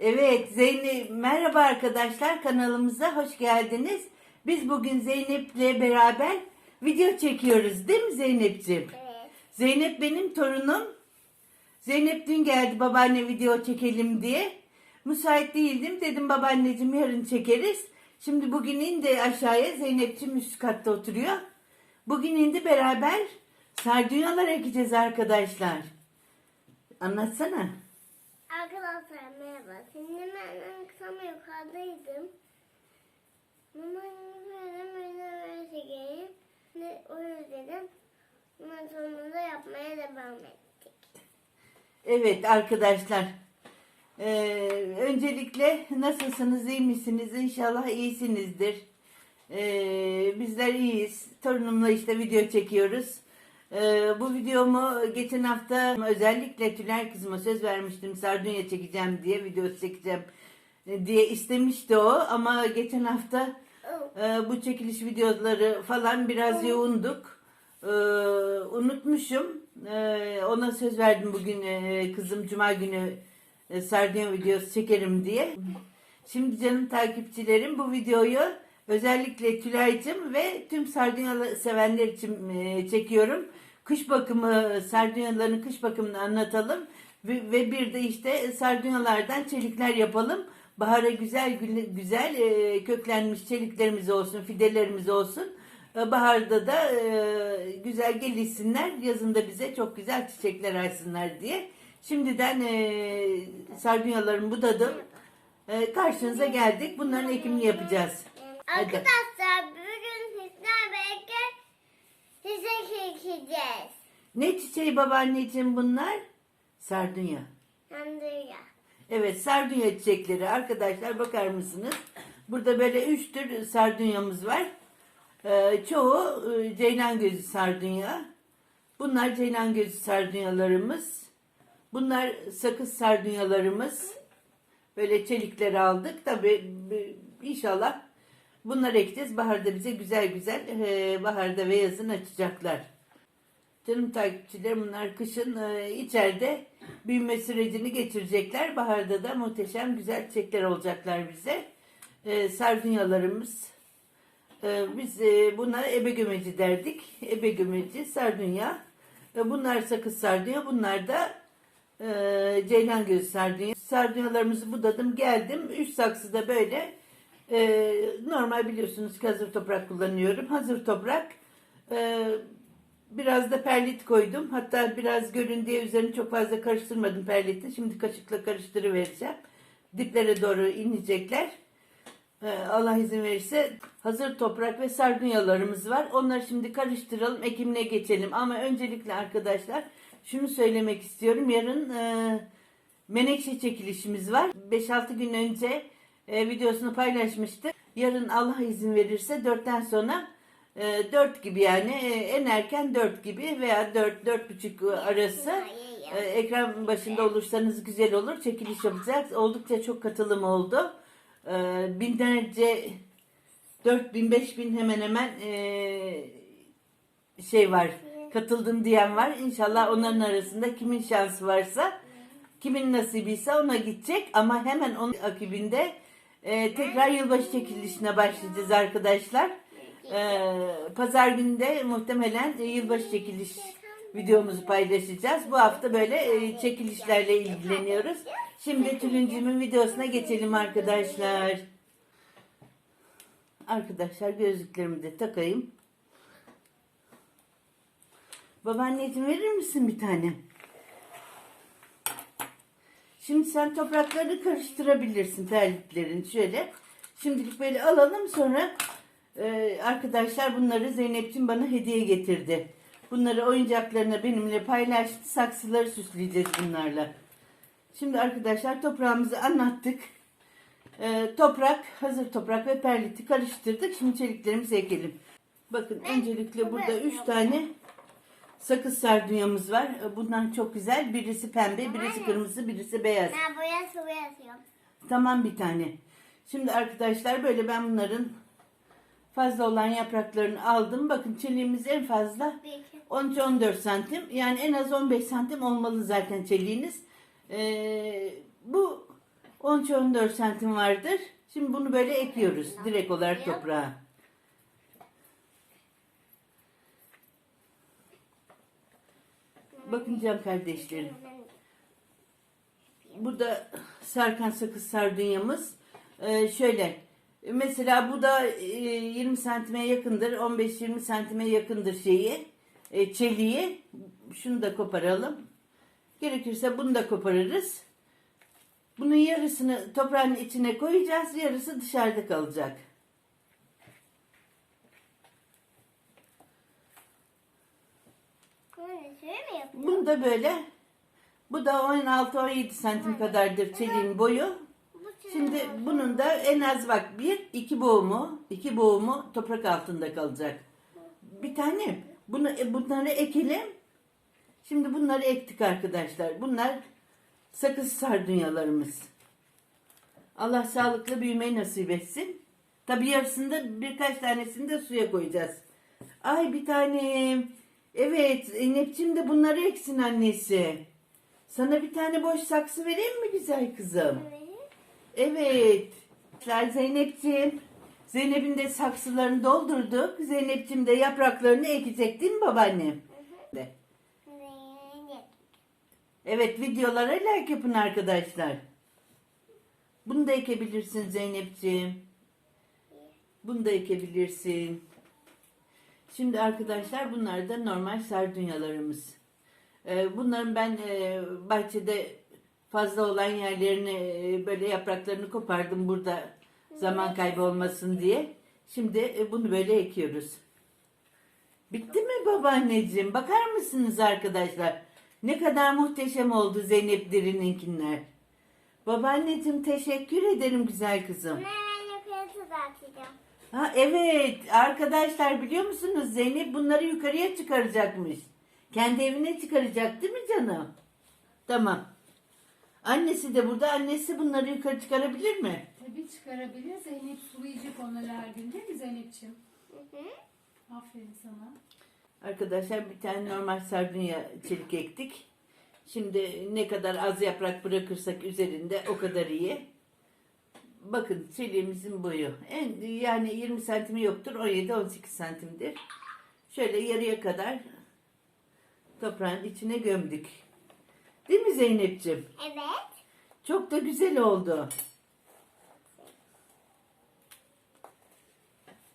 Evet Zeynep merhaba arkadaşlar kanalımıza hoş geldiniz. Biz bugün Zeynep'le beraber video çekiyoruz değil mi Zeynep'ciğim? Evet. Zeynep benim torunum. Zeynep dün geldi babaanne video çekelim diye. Müsait değildim dedim babaanneciğim yarın çekeriz. Şimdi bugün indi aşağıya Zeynep'ciğim üst katta oturuyor. Bugün indi beraber sardunyalar ekeceğiz arkadaşlar. Anlatsana. Arkadaşlar merhaba. Şimdi ben akşam yukarıdaydım. Böyle böyle böyle çekeyim. Ne uyur dedim. Ondan sonra da yapmaya devam ettik. Evet arkadaşlar. Ee, öncelikle nasılsınız, iyi misiniz? İnşallah iyisinizdir. Ee, bizler iyiyiz. Torunumla işte video çekiyoruz. Ee, bu videomu geçen hafta özellikle Tülay kızıma söz vermiştim. Sardunya çekeceğim diye, video çekeceğim diye istemişti o. Ama geçen hafta Oh. ee, bu çekiliş videoları falan biraz yoğunduk. Ee, unutmuşum. Ee, ona söz verdim bugün e, kızım cuma günü e, sardunya videosu çekerim diye. Şimdi canım takipçilerim bu videoyu özellikle Tülay'cım ve tüm sardunya sevenler için e, çekiyorum. Kış bakımı, sardunyaların kış bakımını anlatalım. Ve bir de işte sardunyalardan çelikler yapalım. Bahara güzel güzel e, köklenmiş çeliklerimiz olsun, fidelerimiz olsun. E, Baharda da güzel gelişsinler, yazında bize çok güzel çiçekler açsınlar diye. Şimdiden e, sardunyalarımı budadım. Karşınıza geldik. Bunların ekimini yapacağız. Arkadaşlar bugün sizler birlikte size çekeceğiz. Ne çiçeği babaanneciğim bunlar? Sardunya. Hem de ya. Evet sardunya çiçekleri arkadaşlar bakar mısınız? Burada böyle üç tür sardunyamız var. Ee, çoğu e, ceylan gözü sardunya. Bunlar ceylan gözü sardunyalarımız. Bunlar sakız sardunyalarımız. Böyle çelikleri aldık. Tabi inşallah bunları ekeceğiz. Baharda bize güzel güzel e, baharda ve yazın açacaklar. Canım takipçilerim bunlar kışın e, içeride büyüme sürecini geçirecekler. Baharda da muhteşem güzel çiçekler olacaklar bize. E, sardunyalarımız. E, biz e, bunlara ebe gömeci derdik. Ebe gömeci, sardunya. E, bunlar sakız sardunya. Bunlar da e, ceylan gözü sardunya. Sardunyalarımızı budadım geldim. Üç saksıda böyle e, normal biliyorsunuz ki hazır toprak kullanıyorum. Hazır toprak. E, Biraz da perlit koydum. Hatta biraz görün diye üzerini çok fazla karıştırmadım perliti. Şimdi kaşıkla karıştırıvereceğim. Diplere doğru inecekler. Ee, Allah izin verirse hazır toprak ve sardunyalarımız var. Onları şimdi karıştıralım, ekimine geçelim. Ama öncelikle arkadaşlar şunu söylemek istiyorum. Yarın e, menekşe çekilişimiz var. 5-6 gün önce e, videosunu paylaşmıştık. Yarın Allah izin verirse 4'ten sonra e, 4 gibi yani e, en erken 4 gibi veya 4-4.30 arası e, ekran başında olursanız güzel olur. Çekiliş yapacağız. Oldukça çok katılım oldu. E, binlerce 4000 5000 hemen hemen e, şey var. Katıldım diyen var. İnşallah onların arasında kimin şansı varsa kimin nasibiyse ona gidecek ama hemen onun akibinde e, tekrar yılbaşı çekilişine başlayacağız arkadaşlar. E, Pazar günü de muhtemelen e, yılbaşı çekiliş videomuzu paylaşacağız. Bu hafta böyle e, çekilişlerle ilgileniyoruz. Şimdi Tülüncüm'ün videosuna geçelim arkadaşlar. Arkadaşlar gözlüklerimi de takayım. Babaanneciğim verir misin bir tane? Şimdi sen toprakları karıştırabilirsin terliklerin şöyle. Şimdilik böyle alalım sonra e, arkadaşlar bunları Zeynep'ciğim bana hediye getirdi. Bunları oyuncaklarına benimle paylaştı. Saksıları süsleyeceğiz bunlarla. Şimdi arkadaşlar toprağımızı anlattık. E, toprak, hazır toprak ve perliti karıştırdık. Şimdi çeliklerimizi ekelim. Bakın öncelikle burada 3 tane sakız sardunyamız var. E, Bunlar çok güzel. Birisi pembe, birisi kırmızı, birisi beyaz. Ben buraya yazıyorum. Tamam bir tane. Şimdi arkadaşlar böyle ben bunların fazla olan yapraklarını aldım. Bakın çeliğimiz en fazla Bir, iki. 13-14 santim. Yani en az 15 santim olmalı zaten çeliğiniz. Ee, bu 13-14 santim vardır. Şimdi bunu böyle ekiyoruz direkt olarak toprağa. Bakın can kardeşlerim. Burada sarkan sakız sardunyamız. Ee, şöyle mesela bu da e, 20 santime yakındır. 15-20 santime yakındır şeyi. E, çeliği. Şunu da koparalım. Gerekirse bunu da koparırız. Bunun yarısını toprağın içine koyacağız. Yarısı dışarıda kalacak. Böyle mi yapıyor? Bunu da böyle. Bu da 16-17 santim kadardır çeliğin boyu. Şimdi bunun da en az bak bir iki boğumu iki boğumu toprak altında kalacak. Bir tane bunu e, bunları ekelim. Şimdi bunları ektik arkadaşlar. Bunlar sakız sardunyalarımız. Allah sağlıklı büyümeyi nasip etsin. Tabi yarısında birkaç tanesini de suya koyacağız. Ay bir tanem. Evet Zeynep'ciğim de bunları eksin annesi. Sana bir tane boş saksı vereyim mi güzel kızım? Evet. Evet. Zeynep'ciğim. Zeynep'in de saksılarını doldurduk. Zeynep'ciğim de yapraklarını ekecek değil mi babaannem? Zeynep. Evet videolara like yapın arkadaşlar. Bunu da ekebilirsin Zeynep'ciğim. Bunu da ekebilirsin. Şimdi arkadaşlar bunlar da normal sardunyalarımız. Ee, bunların ben e, bahçede fazla olan yerlerini e, böyle yapraklarını kopardım burada zaman kaybı olmasın diye. Şimdi e, bunu böyle ekiyoruz. Bitti mi babaanneciğim? Bakar mısınız arkadaşlar? Ne kadar muhteşem oldu Zeynep Derin'inkiler. Babaanneciğim teşekkür ederim güzel kızım. Bunu hemen yukarı çıkartacağım. Ha evet arkadaşlar biliyor musunuz Zeynep bunları yukarıya çıkaracakmış. Kendi evine çıkaracak değil mi canım? Tamam. Annesi de burada. Annesi bunları yukarı çıkarabilir mi? Tabii çıkarabilir. Zeynep sulayacak onları her gün değil mi Zeynep'ciğim? Hı hı. Aferin sana. Arkadaşlar bir tane normal sardunya çelik ektik. Şimdi ne kadar az yaprak bırakırsak üzerinde o kadar iyi. Bakın çeliğimizin boyu. En, yani 20 santimi yoktur. 17-18 santimdir. Şöyle yarıya kadar toprağın içine gömdük. Değil mi Zeynep'ciğim? Evet. Çok da güzel oldu.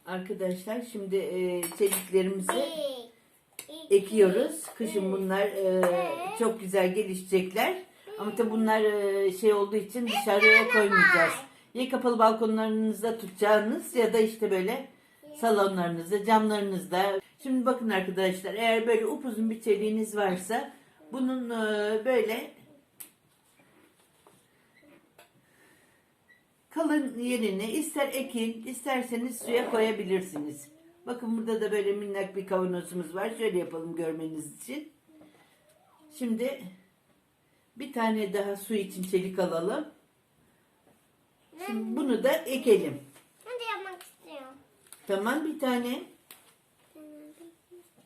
Arkadaşlar şimdi e, çeliklerimizi ekiyoruz. Kışın bunlar e, çok güzel gelişecekler. Ama tabi bunlar e, şey olduğu için dışarıya koymayacağız. Ya kapalı balkonlarınızda tutacağınız ya da işte böyle salonlarınızda, camlarınızda. Şimdi bakın arkadaşlar eğer böyle upuzun bir çeliğiniz varsa bunun e, böyle kalın yerine ister ekin isterseniz suya koyabilirsiniz. Bakın burada da böyle minnak bir kavanozumuz var. Şöyle yapalım görmeniz için. Şimdi bir tane daha su için çelik alalım. Şimdi bunu da ekelim. Ben de yapmak istiyorum. Tamam bir tane.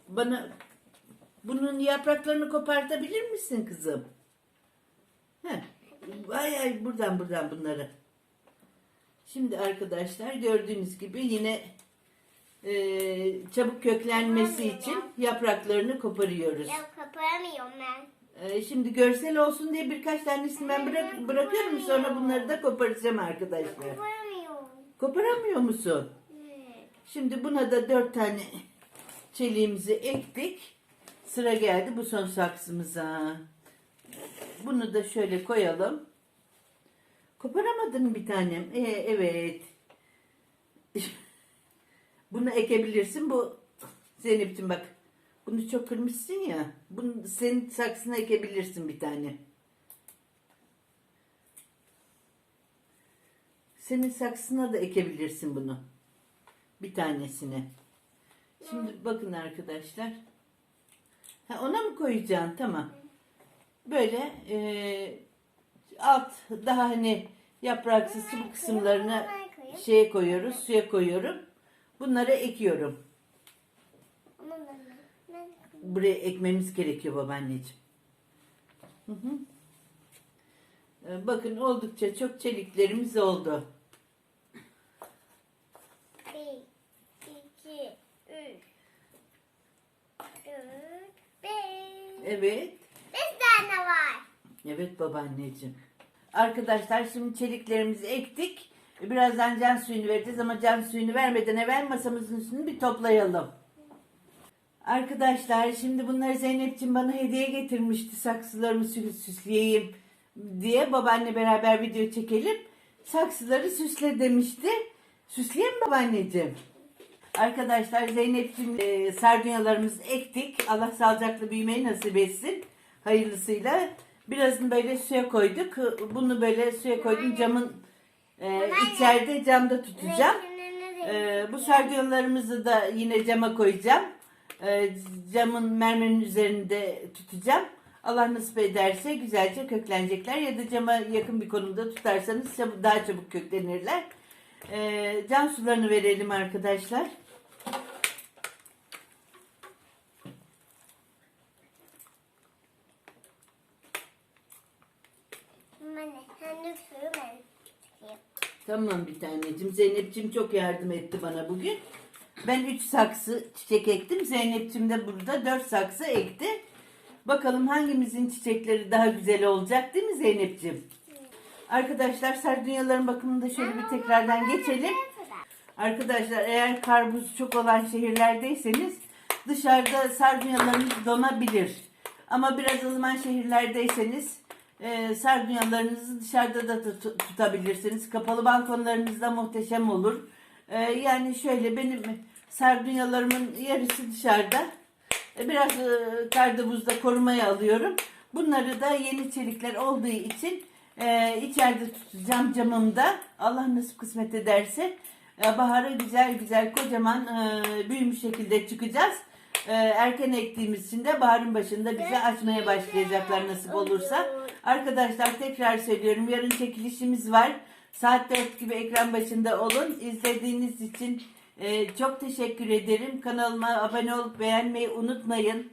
Bana bunun yapraklarını kopartabilir misin kızım? Heh. Ay ay buradan buradan bunları. Şimdi arkadaşlar gördüğünüz gibi yine e, çabuk köklenmesi için yapraklarını koparıyoruz. Ya kaparamıyorum ben. E, şimdi görsel olsun diye birkaç tanesini ben bırak, bırakıyorum sonra bunları da koparacağım arkadaşlar. Kaparamıyorum. Koparamıyor musun? Evet. Şimdi buna da dört tane çeliğimizi ektik. Sıra geldi bu son saksımıza. Bunu da şöyle koyalım. Koparamadın bir tanem? Ee, evet. Bunu ekebilirsin. Bu Zeynep'ciğim bak. Bunu çok kırmışsın ya. Bunu senin saksına ekebilirsin bir tane. Senin saksına da ekebilirsin bunu. Bir tanesini. Şimdi bakın arkadaşlar. Ha, ona mı koyacaksın? Tamam. Böyle e, alt daha hani yapraksız sıvı kısımlarını şeye koyuyoruz, suya koyuyorum. Bunları ekiyorum. Buraya ekmemiz gerekiyor babaanneciğim. Hı hı. Ee, bakın oldukça çok çeliklerimiz oldu. Bir, iki, üç, dört, beş. Evet. Beş tane var. Evet babaanneciğim. Arkadaşlar şimdi çeliklerimizi ektik. Birazdan can suyunu vereceğiz ama can suyunu vermeden evvel masamızın üstünü bir toplayalım. Arkadaşlar şimdi bunları Zeynep'ciğim bana hediye getirmişti. Saksılarımı sü- süsleyeyim diye babaanne beraber video çekelim. Saksıları süsle demişti. Süsleyeyim babaanneciğim? Arkadaşlar Zeynep'ciğim e, sardunyalarımızı ektik. Allah sağlıcakla büyümeyi nasip etsin. Hayırlısıyla. Birazını böyle suya koyduk. Bunu böyle suya koydum. Camın e, içeride camda tutacağım. Ee, bu sardunyalarımızı da yine cama koyacağım. Ee, camın mermerin üzerinde tutacağım. Allah nasip ederse güzelce köklenecekler ya da cama yakın bir konumda tutarsanız çabuk- daha çabuk köklenirler. Ee, can sularını verelim arkadaşlar. Tamam bir tanecim. Zeynep'ciğim çok yardım etti bana bugün. Ben 3 saksı çiçek ektim. Zeynep'ciğim de burada 4 saksı ekti. Bakalım hangimizin çiçekleri daha güzel olacak değil mi Zeynep'ciğim? Arkadaşlar sardunyaların bakımını da şöyle bir tekrardan geçelim. Arkadaşlar eğer kar buz çok olan şehirlerdeyseniz dışarıda sardunyalarınız donabilir. Ama biraz ılıman şehirlerdeyseniz e, sardunyalarınızı dışarıda da tut- tutabilirsiniz. Kapalı balkonlarınızda muhteşem olur. E, yani şöyle benim sardunyalarımın yarısı dışarıda. E, biraz e, karda buzda korumaya alıyorum. Bunları da yeni çelikler olduğu için e, içeride tutacağım camımda. Allah nasip kısmet ederse e, bahara güzel güzel kocaman e, büyümüş şekilde çıkacağız. E, erken ektiğimiz için de baharın başında bize açmaya başlayacaklar nasip olursa. Arkadaşlar tekrar söylüyorum yarın çekilişimiz var. Saat 4 gibi ekran başında olun. İzlediğiniz için e, çok teşekkür ederim. Kanalıma abone olup beğenmeyi unutmayın.